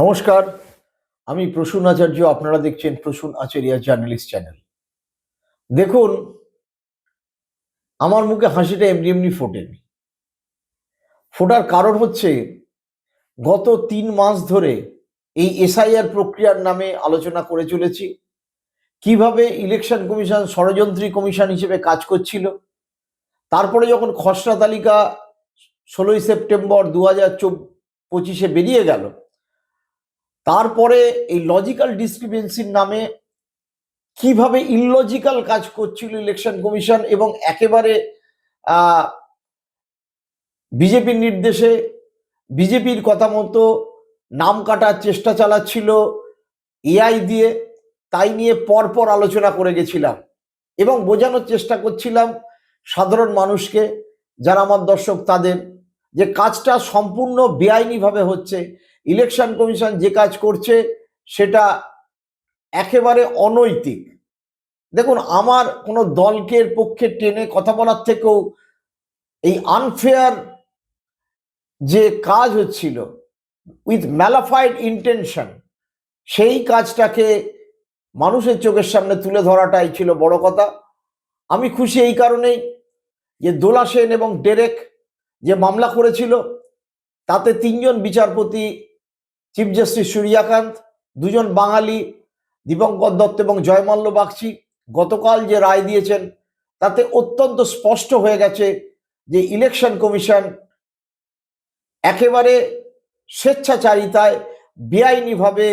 নমস্কার, আমি প্রসূন আচার্য, আপনারা দেখছেন প্রসূন আচার্য জার্নালিস্ট চ্যানেল। দেখুন, আমার মুখে হাসিটা এমনি এমনি ফোটেনি। ফোটার কারণ হচ্ছে, গত তিন মাস ধরে এই এসআইআর প্রক্রিয়ার নামে আলোচনা করে চলেছি। কীভাবে ইলেকশন কমিশন, ষড়যন্ত্রী কমিশন হিসেবে কাজ করছিল। তারপরে যখন খসড়া তালিকা ষোলোই সেপ্টেম্বর দু হাজার পঁচিশে বেরিয়ে গেল তারপরে এই লজিক্যাল ডিসক্রিপেন্সির নামে কীভাবে ইললজিক্যাল কাজ করছিল ইলেকশন কমিশন এবং একেবারে বিজেপির নির্দেশে বিজেপির কথা মতো নাম কাটার চেষ্টা চালাচ্ছিল এআই দিয়ে, তাই নিয়ে পরপর আলোচনা করে গেছিলাম এবং বোঝানোর চেষ্টা করছিলাম সাধারণ মানুষকে, যারা আমার দর্শক তাদের, যে কাজটা সম্পূর্ণ বেআইনিভাবে হচ্ছে। ইলেকশন কমিশন যে কাজ করছে সেটা একেবারে অনৈতিক। দেখুন, আমার কোনো দলকে পক্ষে টেনে কথা বলার থেকেও এই আনফেয়ার যে কাজ হচ্ছিল উইথ ম্যালাফাইড ইন্টেনশন সেই কাজটাকে মানুষের চোখের সামনে তুলে ধরাটাই ছিল বড় কথা। আমি খুশি এই কারণেই যে দোলা সেন এবং ডেরেক যে মামলা করেছিল, তাতে তিনজন বিচারপতি চিফ জাস্টিস সূর্যাকান্ত দুজন বাঙালি, দীপঙ্কর দত্ত এবং জয়মাল্য বাগচি, গতকাল যে রায় দিয়েছেন, তাতে অত্যন্ত স্পষ্ট হয়ে গেছে যে ইলেকশন কমিশন একেবারে স্বেচ্ছাচারিতায়, বেআইনিভাবে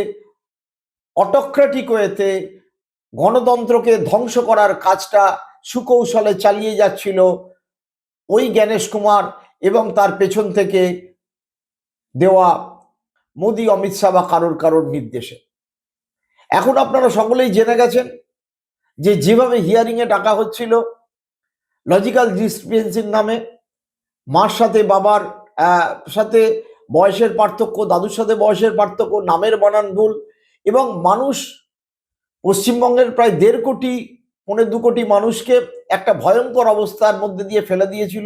অটোক্রেটিক ওয়েতে গণতন্ত্রকে ধ্বংস করার কাজটা সুকৌশলে চালিয়ে যাচ্ছিল ওই জ্ঞানেশ কুমার এবং তার পেছন থেকে দেওয়া মোদি, অমিত শাহ বা কারোর কারোর নির্দেশে। এখন আপনারা সকলেই জেনে গেছেন যে যেভাবে হিয়ারিংয়ে ডাকা হচ্ছিল, লজিক্যাল ডিসপেন্সির নামে, মার সাথে বাবার সাথে বয়সের পার্থক্য, দাদুর সাথে বয়সের পার্থক্য, নামের বানান ভুল এবং মানুষ পশ্চিমবঙ্গের প্রায় দেড় কোটি, পৌনে দু কোটি মানুষকে একটা ভয়ঙ্কর অবস্থার মধ্যে দিয়ে ফেলে দিয়েছিল।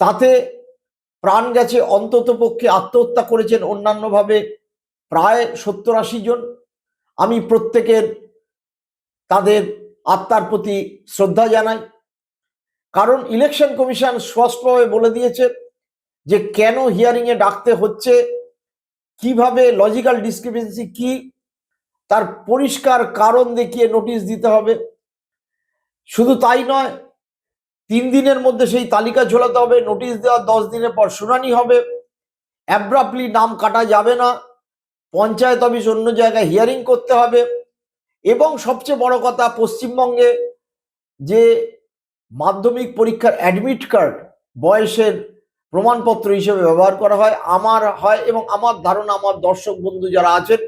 তাতে প্রাণ গেছে অন্তত পক্ষে আত্মহত্যা করেছেন অন্যান্যভাবে প্রায় সত্তর আশি জন। আমি প্রত্যেকের তাদের আত্মার প্রতি শ্রদ্ধা জানাই। কারণ ইলেকশন কমিশন স্পষ্টভাবে বলে দিয়েছে যে কেন হিয়ারিংয়ে ডাকতে হচ্ছে, কীভাবে লজিক্যাল ডিসক্রিপেন্সি কি, তার পরিষ্কার কারণ দেখিয়ে নোটিশ দিতে হবে। শুধু তাই নয় তিন দিনের মধ্যে সেই তালিকা ঝোলাতে হবে, নোটিশ দেওয়ার দশ দিনের পর শুনানি হবে। অ্যাব্রাপলি নাম কাটা যাবে না। পঞ্চায়েত অফিস অন্য জায়গায় হিয়ারিং করতে হবে। এবং সবচেয়ে বড় কথা, পশ্চিমবঙ্গে যে মাধ্যমিক পরীক্ষার অ্যাডমিট কার্ড বয়সের প্রমাণপত্র হিসেবে ব্যবহার করা হয়, আমার হয় এবং আমার ধারণা, আমার দর্শক বন্ধু যারা আছেন,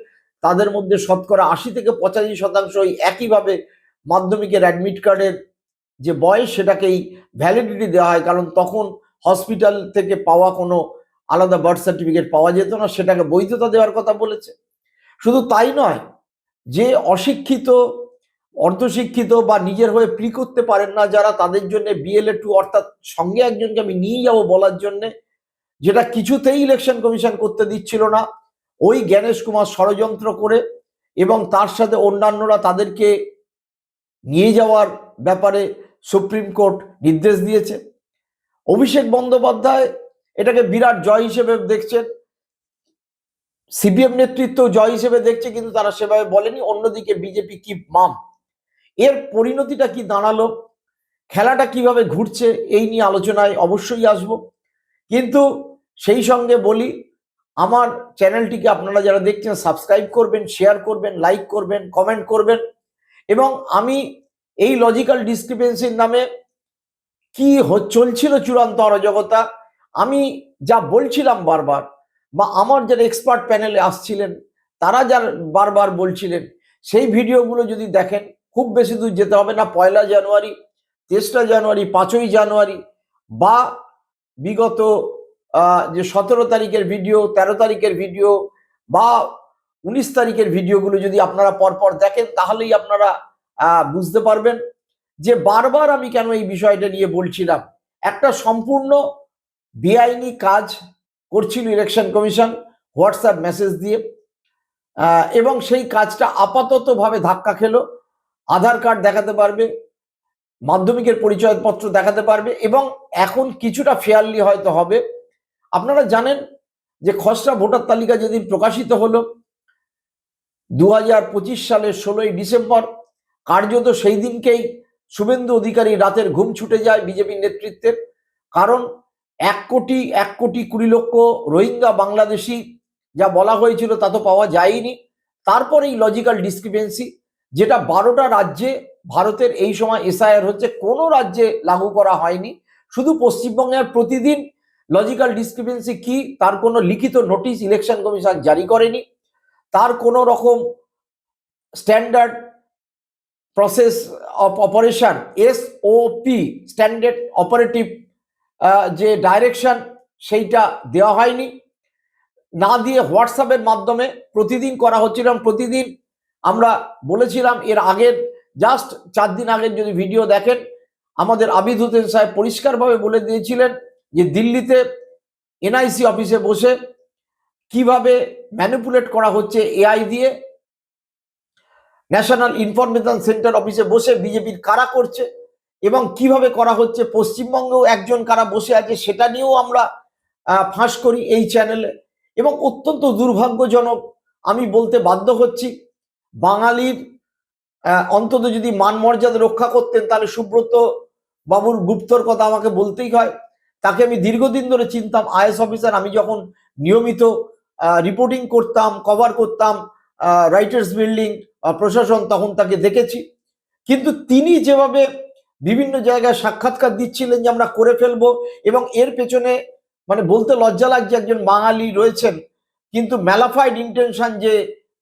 তাদের মধ্যে শতকরা আশি থেকে পঁচাশি শতাংশ একইভাবে মাধ্যমিকের অ্যাডমিট কার্ডের যে বয়স সেটাকেই ভ্যালিডিটি দেওয়া হয়, কারণ তখন হসপিটাল থেকে পাওয়া কোনো আলাদা বার্থ সার্টিফিকেট পাওয়া যেত না, সেটাকে বৈধতা দেওয়ার কথা বলেছে। শুধু তাই নয়, যে অশিক্ষিত, অর্ধশিক্ষিত বা নিজের হয়ে প্রি করতে পারেন না, যারা তাদের জন্য বিএলএ টু অর্থাৎ সঙ্গে একজনকে আমি নিয়ে যাব বলার জন্যে, যেটা কিছুতেই ইলেকশন কমিশন করতে দিচ্ছিল না, ওই জ্ঞানেশ কুমার ষড়যন্ত্র করে এবং তার সাথে অন্যান্যরা তাদেরকে নিয়ে যাওয়ার ব্যাপারে সুপ্রিম কোর্ট নির্দেশ দিয়েছে। অভিষেক বন্দ্যোপাধ্যায় এটাকে বিরাট জয় হিসেবে দেখছেন। সিপিএম নেতৃত্ব জয় হিসেবে দেখছে, কিন্তু তারা সেভাবে বলেনি। অন্যদিকে বিজেপি কি মাম? এর পরিণতিটা কি দাঁড়াল? খেলাটা কীভাবে ঘুরছে, এই নিয়ে আলোচনায় অবশ্যই আসব। কিন্তু সেই সঙ্গে বলি, আমার চ্যানেলটিকে আপনারা যারা দেখছেন, সাবস্ক্রাইব করবেন, শেয়ার করবেন, লাইক করবেন, কমেন্ট করবেন। এবং আমি এই লজিক্যাল ডিসক্রিপেন্সির নামে কি চলছিল চূড়ান্ত অরাজকতা? আমি যা বলছিলাম বারবার, বা আমার যারা এক্সপার্ট প্যানেলে আসছিলেন, তারা যার বারবার বলছিলেন, সেই ভিডিওগুলো যদি দেখেন, খুব বেশি দূর যেতে হবে না। পয়লা জানুয়ারি, তেসরা জানুয়ারি, পাঁচই জানুয়ারি, বা বিগত যে সতেরো তারিখের ভিডিও ১৩ তারিখের ভিডিও, বা উনিশ তারিখের ভিডিওগুলো যদি আপনারা পরপর দেখেন, তাহলেই আপনারা বুঝতে পারবেন যে বারবার আমি কেন এই বিষয়টা নিয়ে বলছিলাম? একটা সম্পূর্ণ বেআইনি কাজ করছিল ইলেকশন কমিশন হোয়াটসঅ্যাপ মেসেজ দিয়ে। এবং সেই কাজটা আপাততভাবে ধাক্কা খেলো। আধার কার্ড দেখাতে পারবে, মাধ্যমিকের পরিচয়পত্র দেখাতে পারবে এবং এখন কিছুটা ফেয়ারলি হয়তো হবে। আপনারা জানেন যে খসড়া ভোটার তালিকা যেদিন প্রকাশিত হলো দু হাজার পঁচিশ সালের ষোলোই ডিসেম্বর কার্যত সেই দিনকেই শুভেন্দু অধিকারী রাতের ঘুম ছুটে যায় বিজেপির নেতৃত্বের। কারণ এক কোটি এক কোটি কুড়ি লক্ষ রোহিঙ্গা বাংলাদেশি যা বলা হয়েছিল তা তো পাওয়া যায়নি তারপরেই লজিক্যাল ডিসক্রিপেন্সি যেটা বারোটা রাজ্যে ভারতের এই সময় এসআইআর হচ্ছে, কোনো রাজ্যে লাগু করা হয়নি। শুধু পশ্চিমবঙ্গের প্রতিদিন লজিক্যাল ডিসক্রিপেন্সি কি, তার কোনো লিখিত নোটিশ ইলেকশন কমিশন জারি করেনি। তার কোনো রকম standard process of operation SOP standard operative যে ডাইরেকশন সেইটা দেওয়া হয়নি। না দিয়ে হোয়াটসঅ্যাপের মাধ্যমে প্রতিদিন করা হচ্ছিল প্রতিদিন আমরা বলেছিলাম এর আগের জাস্ট চার দিন আগের যদি ভিডিও দেখেন, আমাদের আবিদ হোসেন সাহেব পরিষ্কারভাবে বলে দিয়েছিলেন যে দিল্লিতে এনআইসি অফিসে বসে কীভাবে ম্যানিপুলেট করা হচ্ছে এআই দিয়ে ন্যাশনাল ইনফরমেশন সেন্টার অফিসে বসে বিজেপির কারা করছে এবং কীভাবে করা হচ্ছে? পশ্চিমবঙ্গেও একজন কারা বসে আছে সেটা নিয়েও আমরা ফাঁস করি এই চ্যানেলে এবং অত্যন্ত দুর্ভাগ্যজনক আমি বলতে বাধ্য হচ্ছি, বাঙালির অন্তত যদি মান মর্যাদা রক্ষা করতেন, তাহলে সুব্রত বাবুর গুপ্তর কথা আমাকে বলতেই হয়। তাকে আমি দীর্ঘদিন ধরে চিনতাম, আইএস অফিসার। আমি যখন নিয়মিত রিপোর্টিং করতাম কভার করতাম রাইটার্স বিল্ডিং প্রশাসন তখন তাকে দেখেছি। কিন্তু তিনি যেভাবে বিভিন্ন জায়গায় সাক্ষাৎকার দিচ্ছিলেন যে আমরা করে ফেলব এবং এর পেছনে মানে বলতে লজ্জা লাগছে একজন বাঙালি রয়েছেন, কিন্তু ম্যালাফাইড ইন্টেনশন যে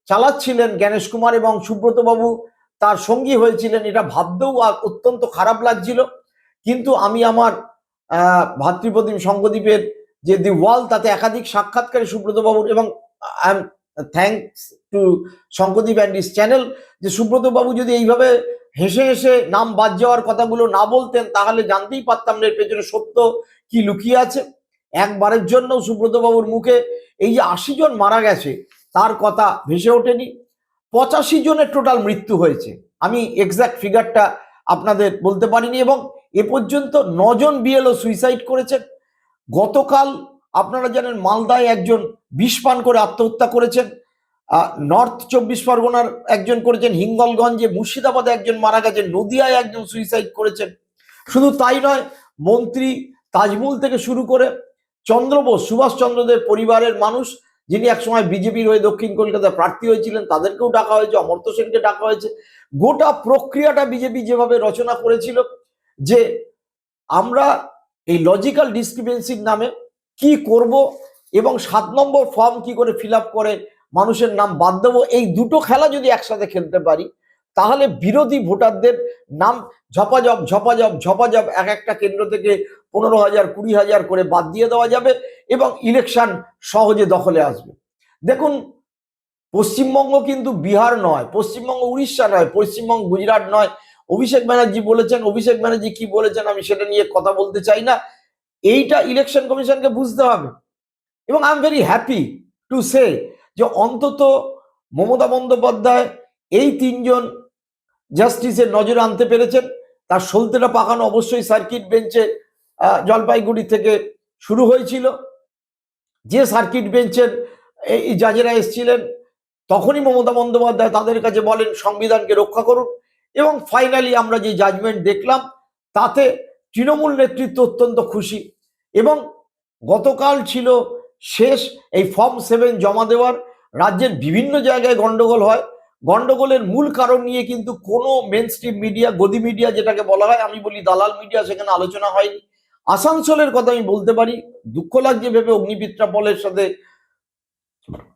চালাচ্ছিলেন গণেশ কুমার এবং সুব্রত বাবু, তার সঙ্গী হয়েছিলেন, এটা ভাবতেও আ- অত্যন্ত খারাপ লাগছিল। কিন্তু আমি আমার ভাতৃপ্রতিম সঙ্গদ্বীপের যে দি ওয়াল তাতে একাধিক সাক্ষাৎকারী সুব্রতবাবুর এবং I am thanks to Shankardeep and is channel যে সুব্রত বাবু যদি এইভাবে হেসে হেসে নাম বাদ যাওয়ার কথাগুলো না বলতেন, তাহলে জানতেই পারতাম না এর পেছনে সত্য কি লুকিয়ে আছে। একবারের জন্য সুব্রত বাবুর মুখে এই যে আশি জন মারা গেছে, তার কথা ভেসে ওঠেনি। পঁচাশি জনের টোটাল মৃত্যু হয়েছে। আমি এক্সাক্ট ফিগারটা আপনাদের বলতে পারিনি এবং এ পর্যন্ত নজন বিএলও সুইসাইড করেছেন। গতকাল আপনারা জানেন মালদায় একজন বিষ পান করে আত্মহত্যা করেছেন নর্থ চব্বিশ পরগনার একজন করেছেন, হিঙ্গলগঞ্জে মুর্শিদাবাদে একজন মারা গেছেন, নদিয়ায় একজন সুইসাইড করেছেন। শুধু তাই নয়, মন্ত্রী তাজমুল থেকে শুরু করে চন্দ্রবোস সুভাষচন্দ্রদের পরিবারের মানুষ, যিনি একসময় বিজেপির হয়ে দক্ষিণ কলকাতায় প্রার্থী হয়েছিলেন, তাদেরকেও ডাকা হয়েছে, অমর্ত্য সেনকে ডাকা হয়েছে। গোটা প্রক্রিয়াটা বিজেপি যেভাবে রচনা করেছিল যে আমরা এই লজিক্যাল ডিসক্রিপেন্সির নামে কি করব এবং সাত নম্বর ফর্ম কি করে ফিল করে, মানুষের নাম বাদ দেবো, এই দুটো খেলা যদি একসাথে খেলতে পারি, তাহলে বিরোধী ভোটারদের নাম ঝপাঝপ ঝপাঝপ ঝপাঝপ এক একটা কেন্দ্র থেকে পনেরো হাজার, কুড়ি হাজার করে বাদ দিয়ে দেওয়া যাবে এবং ইলেকশন সহজে দখলে আসবে। দেখুন, পশ্চিমবঙ্গ কিন্তু বিহার নয়, পশ্চিমবঙ্গ উড়িষ্যা নয়, পশ্চিমবঙ্গ গুজরাট নয়। অভিষেক ব্যানার্জি বলেছেন, অভিষেক ব্যানার্জি কি বলেছেন আমি সেটা নিয়ে কথা বলতে চাই না। এইটা ইলেকশন কমিশনকে বুঝতে হবে। এবং I am very happy to say যে অন্তত মমতা বন্দ্যোপাধ্যায় এই তিনজন জাস্টিসের নজরে আনতে পেরেছেন। তার সলতেটা পাকানো অবশ্যই সার্কিট বেঞ্চে জলপাইগুড়ি থেকে শুরু হয়েছিল। যে সার্কিট বেঞ্চের এই জাজেরা এসেছিলেন, তখনই মমতা বন্দ্যোপাধ্যায় তাদের কাছে বলেন, সংবিধানকে রক্ষা করুন। এবং ফাইনালি আমরা যে জাজমেন্ট দেখলাম, তাতে তৃণমূল নেতৃত্ব অত্যন্ত খুশি এবং গতকাল ছিল শেষ এই ফর্ম সেভেন জমা দেওয়ার। রাজ্যের বিভিন্ন জায়গায় গণ্ডগোল হয়। গন্ডগোলের মূল কারণ নিয়ে কিন্তু কোনো মেন স্ট্রিম মিডিয়া গদি মিডিয়া যেটাকে বলা হয়, আমি বলি দালাল মিডিয়া সেখানে আলোচনা হয়নি। আসানসোলের কথা আমি বলতে পারি। দুঃখ লাগছে ভেবে অগ্নিমিত্রা পলের সাথে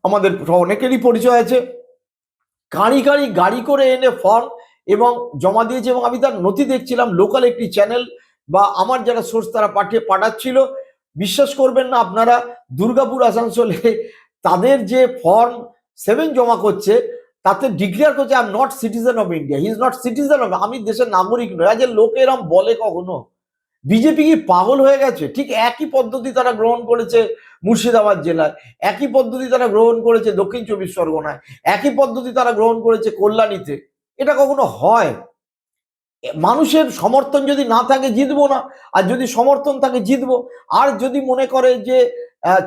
আমাদের অনেকেরই পরিচয় আছে। গাড়ি গাড়ি গাড়ি করে এনে ফর্ম এবং জমা দিয়েছে এবং আমি তার নথি দেখছিলাম। লোকাল একটি চ্যানেল বা আমার যারা সোর্স তারা পাঠিয়ে পাঠাচ্ছিল। বিশ্বাস করবেন না, আপনারা দুর্গাপুর, আসানসোলে তাদের যে ফর্ম সেভেন জমা করছে, তাতে ডিক্লেয়ার করছে I am not citizen of India he is not citizen of আমি দেশের নাগরিক নয় আজ লোক এরম বলে কখনো? বিজেপি কি পাগল হয়ে গেছে? ঠিক একই পদ্ধতি তারা গ্রহণ করেছে মুর্শিদাবাদ জেলায়, একই পদ্ধতি তারা গ্রহণ করেছে দক্ষিণ চব্বিশ পরগনায়, একই পদ্ধতি তারা গ্রহণ করেছে কল্যাণীতে। এটা কখনো হয়? মানুষের সমর্থন যদি না থাকে জিতবো না, আর যদি সমর্থন থাকে জিতবো। আর যদি মনে করে যে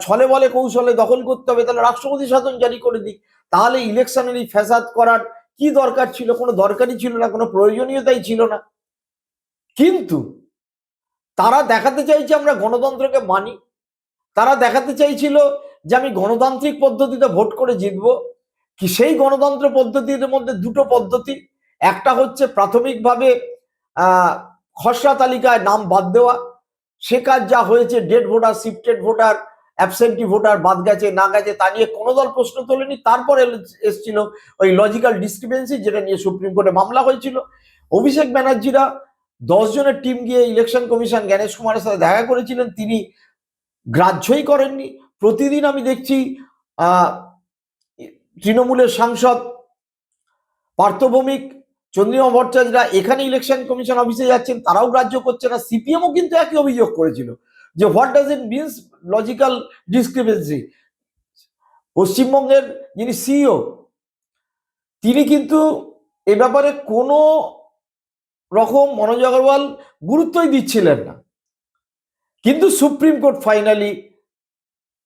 ছলে বলে কৌশলে দখল করতে হবে, তাহলে রাষ্ট্রপতি শাসন জারি করে দিক। তাহলে ইলেকশনের এই ফ্যাসাদ করার কি দরকার ছিল? কোনো দরকারই ছিল না, কোনো প্রয়োজনীয়তাই ছিল না। কিন্তু তারা দেখাতে চাইছে আমরা গণতন্ত্রকে মানি। তারা দেখাতে চাইছিল যে আমি গণতান্ত্রিক পদ্ধতিতে ভোট করে জিতবো। কি সেই গণতন্ত্র পদ্ধতির মধ্যে দুটো পদ্ধতি একটা হচ্ছে প্রাথমিকভাবে খসড়া তালিকায় নাম বাদ দেওয়া। সে কাজ যা হয়েছে dead voter shifted voter absentee voter বাদ গেছে, না গেছে, তা নিয়ে কোনো দল প্রশ্ন তোলেনি। তারপর এসছিল ওই লজিক্যাল ডিসক্রিপেন্সি যেটা নিয়ে সুপ্রিম কোর্টে মামলা হয়েছিল। অভিষেক ব্যানার্জিরা দশ জনের টিম গিয়ে ইলেকশন কমিশন জ্ঞানেশ কুমারের সাথে দেখা করেছিলেন। তিনি গ্রাহ্যই করেননি। প্রতিদিন আমি দেখছি তৃণমূলের সাংসদ পার্থভৌমিক চন্দ্রিমা ভট্টাচার্যরা এখানে ইলেকশন কমিশন অফিসে যাচ্ছেন, তারাও গ্রাহ্য করছে না। সিপিএমও কিন্তু একই অভিযোগ করেছিল যে what does it means logical discrepancy পশ্চিমবঙ্গের যিনি সিইও তিনি কিন্তু এ ব্যাপারে কোনো রকম মনোজ আগরওয়াল গুরুত্বই দিচ্ছিলেন না। কিন্তু সুপ্রিম কোর্ট ফাইনালি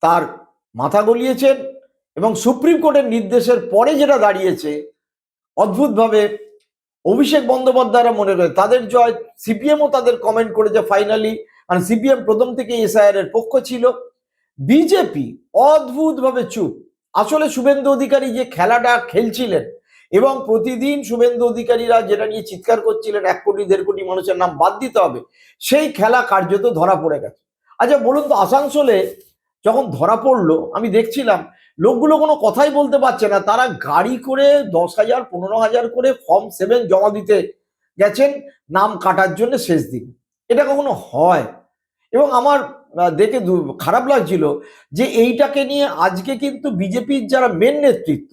তার মাথা গলিয়েছেন এবং সুপ্রিম কোর্টের নির্দেশের পরে যেটা দাঁড়িয়েছে, অদ্ভুতভাবে অভিষেক বন্দ্যোপাধ্যায়রা মনে করে, তাদের জয় সিপিএমও তাদের কমেন্ট করেছে ফাইনালি মানে সিপিএম প্রথম থেকে এসআইআর এর পক্ষ ছিল। বিজেপি অদ্ভুতভাবে চুপ। আসলে শুভেন্দু অধিকারী যে খেলাটা খেলছিলেন এবং প্রতিদিন শুভেন্দু অধিকারীরা যেটা নিয়ে চিৎকার করছিলেন, এক কোটি, দেড় কোটি মানুষের নাম বাদ দিতে হবে, সেই খেলা কার্যত ধরা পড়ে গেছে। আচ্ছা বলুন তো, আসানসোলে যখন ধরা পড়ল, আমি দেখছিলাম, লোকগুলো কোনো কথাই বলতে পারছে না। তারা গাড়ি করে দশ হাজার, পনেরো হাজার করে ফর্ম সেভেন জমা দিতে গেছেন, নাম কাটার জন্য শেষ দিন। এটা কখনো হয়? এবং আমার দেখে খারাপ লাগছিল যে এইটাকে নিয়ে আজকে কিন্তু বিজেপির যারা মেন নেতৃত্ব,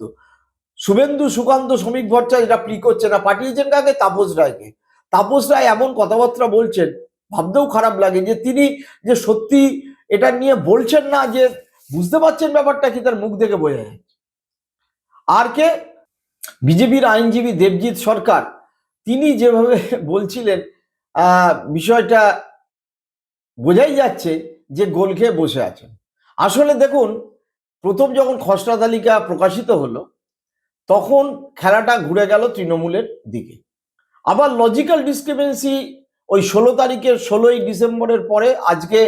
শুভেন্দু, সুকান্ত, শ্রমিক ভট্টাচার্য এরা প্লি করছে না, পাঠিয়েছেন কাকে? তাপস রায়কে। তাপস রায় এমন কথাবার্তা বলছেন, ভাবতেও খারাপ লাগে যে তিনি যে সত্যি এটা নিয়ে বলছেন না যে বুঝতে পারছেন ব্যাপারটা কি, তার মুখ দেখে বোঝা যায়। আর কে? বিজেপির আইনজীবী দেবজিৎ সরকার। তিনি যেভাবে বলছিলেন বিষয়টা বোঝাই যাচ্ছে যে গোল খেয়ে বসে আছেন। আসলে দেখুন, প্রথম যখন খসড়া তালিকা প্রকাশিত হলো, তখন খেলাটা ঘুরে গেল তৃণমূলের দিকে। আবার লজিক্যাল ডিসক্রিপেন্সি ওই ষোলো তারিখের ষোলোই ডিসেম্বরের পরে আজকে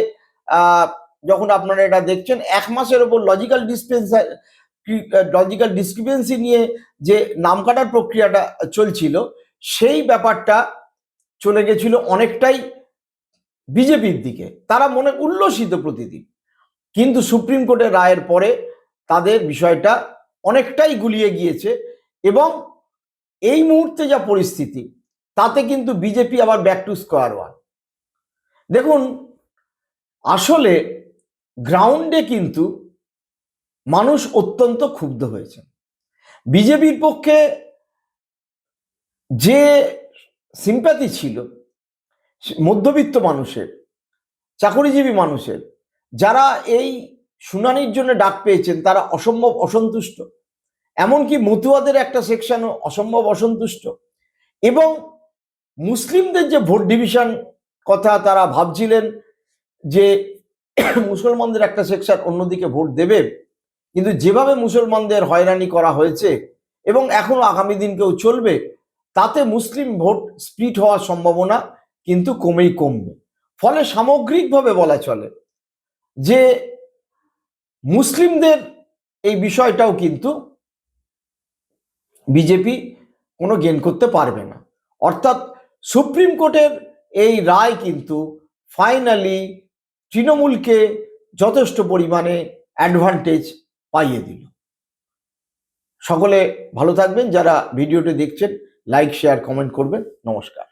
যখন আপনারা এটা দেখছেন, এক মাসের ওপর লজিক্যাল ডিসপেন্সা লজিক্যাল ডিসক্রিপেন্সি নিয়ে যে নাম কাটার প্রক্রিয়াটা চলছিল, সেই ব্যাপারটা চলে গেছিল অনেকটাই বিজেপির দিকে। তারা মনে উল্লসিত প্রতিদিন। কিন্তু সুপ্রিম কোর্টের রায়ের পরে তাদের বিষয়টা অনেকটাই গুলিয়ে গিয়েছে এবং এই মুহূর্তে যা পরিস্থিতি, তাতে কিন্তু বিজেপি আবার ব্যাক টু স্কোয়ার ওয়ান দেখুন আসলে গ্রাউন্ডে কিন্তু মানুষ অত্যন্ত ক্ষুব্ধ হয়েছে বিজেপির পক্ষে যে সিম্প্যাথি ছিল মধ্যবিত্ত মানুষের, চাকরিজীবী মানুষের, যারা এই শুনানির জন্য ডাক পেয়েছেন, তারা অসম্ভব অসন্তুষ্ট। এমনকি মতুয়াদের একটা সেকশনও অসম্ভব অসন্তুষ্ট। এবং মুসলিমদের যে ভোট ডিভিশন কথা তারা ভাবছিলেন যে মুসলমানদের একটা সেকশন অন্যদিকে ভোট দেবে, কিন্তু যেভাবে মুসলমানদের হয়রানি করা হয়েছে এবং এখনও আগামী দিনকেও চলবে, তাতে মুসলিম ভোট স্প্লিট হওয়ার সম্ভাবনা কিন্তু কমেই কমবে। ফলে সামগ্রিকভাবে বলা চলে যে মুসলিমদের এই বিষয়টাও কিন্তু বিজেপি কোনো গেন করতে পারবে না। অর্থাৎ সুপ্রিম কোর্টের এই রায় কিন্তু ফাইনালি তৃণমূলকে যথেষ্ট পরিমাণে অ্যাডভান্টেজ পাইয়ে দিল। সকলে ভালো থাকবেন, যারা ভিডিওটি দেখছেন লাইক শেয়ার কমেন্ট করবেন। নমস্কার।